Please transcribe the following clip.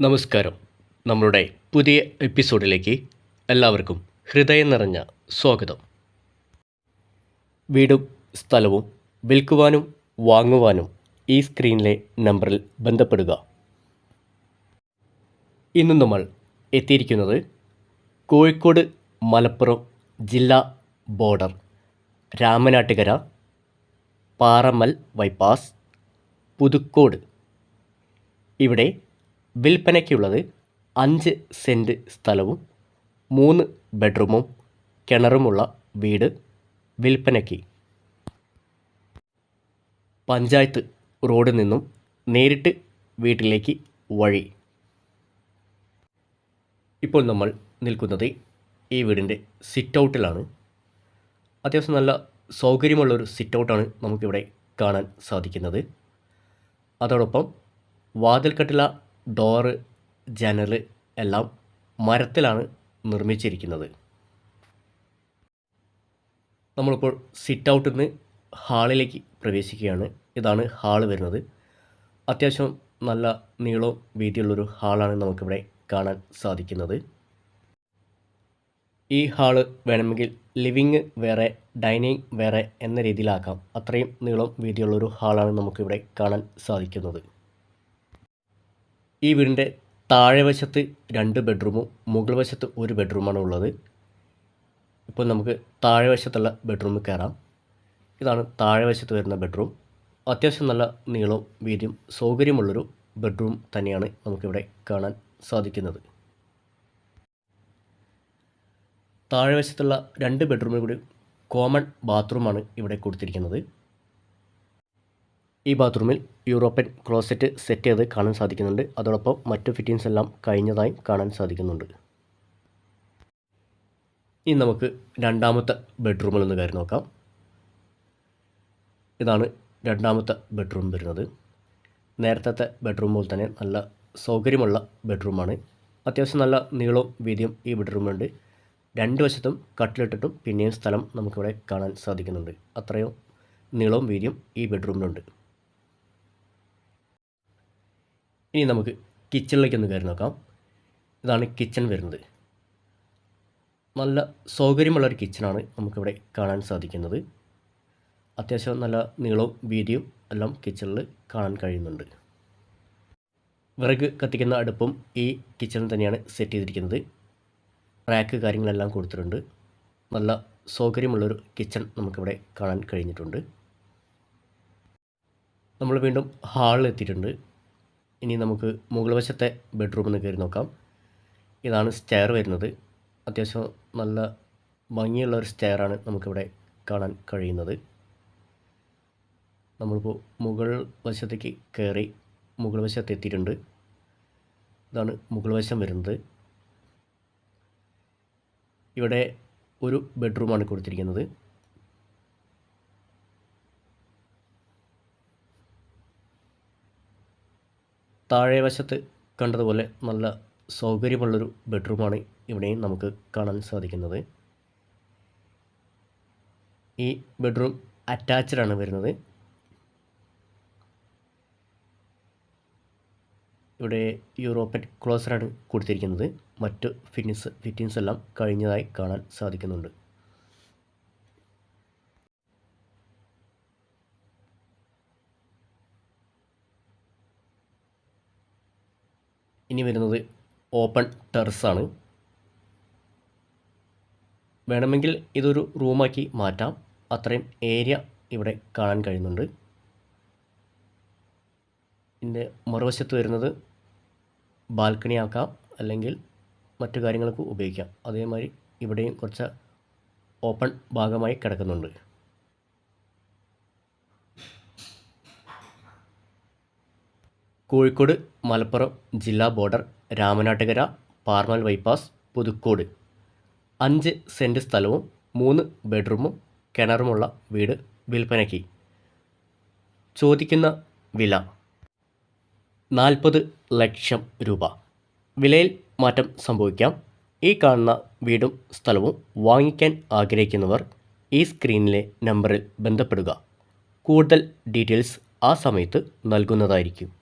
നമസ്കാരം. നമ്മളുടെ പുതിയ എപ്പിസോഡിലേക്ക് എല്ലാവർക്കും ഹൃദയം നിറഞ്ഞ സ്വാഗതം. വീടും സ്ഥലവും വിൽക്കുവാനും വാങ്ങുവാനും ഈ സ്ക്രീനിലെ നമ്പറിൽ ബന്ധപ്പെടുക. ഇന്ന് നമ്മൾ എത്തിയിരിക്കുന്നത് കോഴിക്കോട് മലപ്പുറം ജില്ലാ ബോർഡർ രാമനാട്ടുകര പാറമൽ ബൈപ്പാസ് പുതുക്കോട്. ഇവിടെ വിൽപ്പനയ്ക്കുള്ളത് അഞ്ച് സെന്റ് സ്ഥലവും മൂന്ന് ബെഡ്റൂമും കിണറുമുള്ള വീട് വിൽപ്പനയ്ക്ക്. പഞ്ചായത്ത് റോഡിൽ നിന്നും നേരിട്ട് വീട്ടിലേക്ക് വഴി. ഇപ്പോൾ നമ്മൾ നിൽക്കുന്നത് ഈ വീടിന്റെ സിറ്റ് ഔട്ടിലാണ് അത്യാവശ്യം നല്ല സൗകര്യമുള്ളൊരു സിറ്റ് ഔട്ടാണ് നമുക്കിവിടെ കാണാൻ സാധിക്കുന്നത്. അതോടൊപ്പം വാതിൽക്കട്ടില ഡോറ് ജനൽ എല്ലാം മരത്തിലാണ് നിർമ്മിച്ചിരിക്കുന്നത്. നമ്മളിപ്പോൾ സിറ്റ് ഔട്ടിൽ നിന്ന് ഹാളിലേക്ക് പ്രവേശിക്കുകയാണ്. ഇതാണ് ഹാൾ വരുന്നത്. അത്യാവശ്യം നല്ല നീളവും വീതിയുള്ളൊരു ഹാളാണ് നമുക്കിവിടെ കാണാൻ സാധിക്കുന്നത്. ഈ ഹാൾ വേണമെങ്കിൽ ലിവിങ് വേറെ ഡൈനിങ് വേറെ എന്ന രീതിയിലാക്കാം. അത്രയും നീളം വീതിയുള്ളൊരു ഹാളാണ് നമുക്കിവിടെ കാണാൻ സാധിക്കുന്നത്. ഈ വീടിന്റെ താഴെ വശത്ത് രണ്ട് ബെഡ്റൂമും മുകൾ വശത്ത് ഒരു ബെഡ്റൂമാണ് ഉള്ളത്. ഇപ്പോൾ നമുക്ക് താഴെ വശത്തുള്ള ബെഡ്റൂമിൽ കയറാം. ഇതാണ് താഴെ വശത്ത് വരുന്ന ബെഡ്റൂം. അത്യാവശ്യം നല്ല നീളവും വീതിയും സൗകര്യമുള്ളൊരു ബെഡ്റൂം തന്നെയാണ് നമുക്കിവിടെ കാണാൻ സാധിക്കുന്നത്. താഴെ വശത്തുള്ള രണ്ട് ബെഡ്റൂമിൽ കൂടി കോമൺ ബാത്റൂമാണ് ഇവിടെ കൊടുത്തിരിക്കുന്നത്. ഈ ബാത്റൂമിൽ യൂറോപ്യൻ ക്ലോസറ്റ് സെറ്റ് ചെയ്ത് കാണാൻ സാധിക്കുന്നുണ്ട്. അതോടൊപ്പം മറ്റു ഫിറ്റിങ്സ് എല്ലാം കഴിഞ്ഞതായും കാണാൻ സാധിക്കുന്നുണ്ട്. ഇനി നമുക്ക് രണ്ടാമത്തെ ബെഡ്റൂമിൽ ഒന്ന് കയറി നോക്കാം. ഇതാണ് രണ്ടാമത്തെ ബെഡ്റൂം വരുന്നത്. നേരത്തെ ബെഡ്റൂം പോലെ തന്നെ നല്ല സൗകര്യമുള്ള ബെഡ്റൂമാണ്. അത്യാവശ്യം നല്ല നീളവും വീതിയും ഈ ബെഡ്റൂമുണ്ട് രണ്ട് വശത്തും കട്ടിലിട്ടിട്ടും പിന്നെയും സ്ഥലം നമുക്കിവിടെ കാണാൻ സാധിക്കുന്നുണ്ട്. അത്രയും നീളവും വീതിയും ഈ ബെഡ്റൂമിലുണ്ട്. ഇനി നമുക്ക് കിച്ചണിലേക്ക് ഒന്ന് കയറി നോക്കാം. ഇതാണ് കിച്ചൺ വരുന്നത്. നല്ല സൗകര്യമുള്ളൊരു കിച്ചണാണ് നമുക്കിവിടെ കാണാൻ സാധിക്കുന്നത്. അത്യാവശ്യം നല്ല നീളവും വീതിയും എല്ലാം കിച്ചണിൽ കാണാൻ കഴിയുന്നുണ്ട്. വിറക് കത്തിക്കുന്ന അടുപ്പും ഈ കിച്ചണിൽ തന്നെയാണ് സെറ്റ് ചെയ്തിരിക്കുന്നത്. റാക്ക് കാര്യങ്ങളെല്ലാം കൊടുത്തിട്ടുണ്ട്. നല്ല സൗകര്യമുള്ളൊരു കിച്ചൺ നമുക്കിവിടെ കാണാൻ കഴിഞ്ഞിട്ടുണ്ട്. നമ്മൾ വീണ്ടും ഹാളിൽ എത്തിയിട്ടുണ്ട്. ഇനി നമുക്ക് മുകൾ വശത്തെ ബെഡ്റൂമിൽ കയറി നോക്കാം. ഇതാണ് സ്റ്റെയർ വരുന്നത്. അത്യാവശ്യം നല്ല ഭംഗിയുള്ള ഒരു സ്റ്റെയറാണ് നമുക്കിവിടെ കാണാൻ കഴിയുന്നത്. നമ്മളിപ്പോൾ മുകൾ വശത്തേക്ക് കയറി മുകൾ വശത്ത് എത്തിയിട്ടുണ്ട്. ഇതാണ് മുകൾ വശം വരുന്നത്. ഇവിടെ ഒരു ബെഡ്റൂമാണ് കൊടുത്തിരിക്കുന്നത്. താഴെ വശത്ത് കണ്ടതുപോലെ നല്ല സൗകര്യമുള്ളൊരു ബെഡ്റൂമാണ് ഇവിടെയും നമുക്ക് കാണാൻ സാധിക്കുന്നത്. ഈ ബെഡ്റൂം അറ്റാച്ച്ഡ് ആണ് വരുന്നത്. ഇവിടെ യൂറോപ്യൻ ക്ലോസറാണ് കൊടുത്തിരിക്കുന്നത്. മറ്റ് ഫിറ്റിങ്സ് ഫിറ്റിങ്സ് എല്ലാം കഴിഞ്ഞതായി കാണാൻ സാധിക്കുന്നുണ്ട്. ഇനി വരുന്നത് ഓപ്പൺ ടെറസാണ് വേണമെങ്കിൽ ഇതൊരു റൂമാക്കി മാറ്റാം. അത്രയും ഏരിയ ഇവിടെ കാണാൻ കഴിയുന്നുണ്ട്. ഇതിന്റെ മറുവശത്ത് വരുന്നത് ബാൽക്കണി ആക്കാം അല്ലെങ്കിൽ മറ്റു കാര്യങ്ങൾക്ക് ഉപയോഗിക്കാം. അതേമാതിരി ഇവിടെയും കുറച്ച് ഓപ്പൺ ഭാഗമായി കിടക്കുന്നുണ്ട്. കോഴിക്കോട് മലപ്പുറം ജില്ലാ ബോർഡർ രാമനാട്ടുകര പാർമൽ ബൈപ്പാസ് പുതുക്കോട്. അഞ്ച് സെന്റ് സ്ഥലവും മൂന്ന് ബെഡ്റൂമും കിണറുമുള്ള വീട് വിൽപ്പനയ്ക്ക്. ചോദിക്കുന്ന വില നാൽപ്പത് ലക്ഷം രൂപ. വിലയിൽ മാറ്റം സംഭവിക്കാം. ഈ കാണുന്ന വീടും സ്ഥലവും വാങ്ങിക്കാൻ ആഗ്രഹിക്കുന്നവർ ഈ സ്ക്രീനിലെ നമ്പറിൽ ബന്ധപ്പെടുക. കൂടുതൽ ഡീറ്റെയിൽസ് ആ സമയത്ത് നൽകുന്നതായിരിക്കും.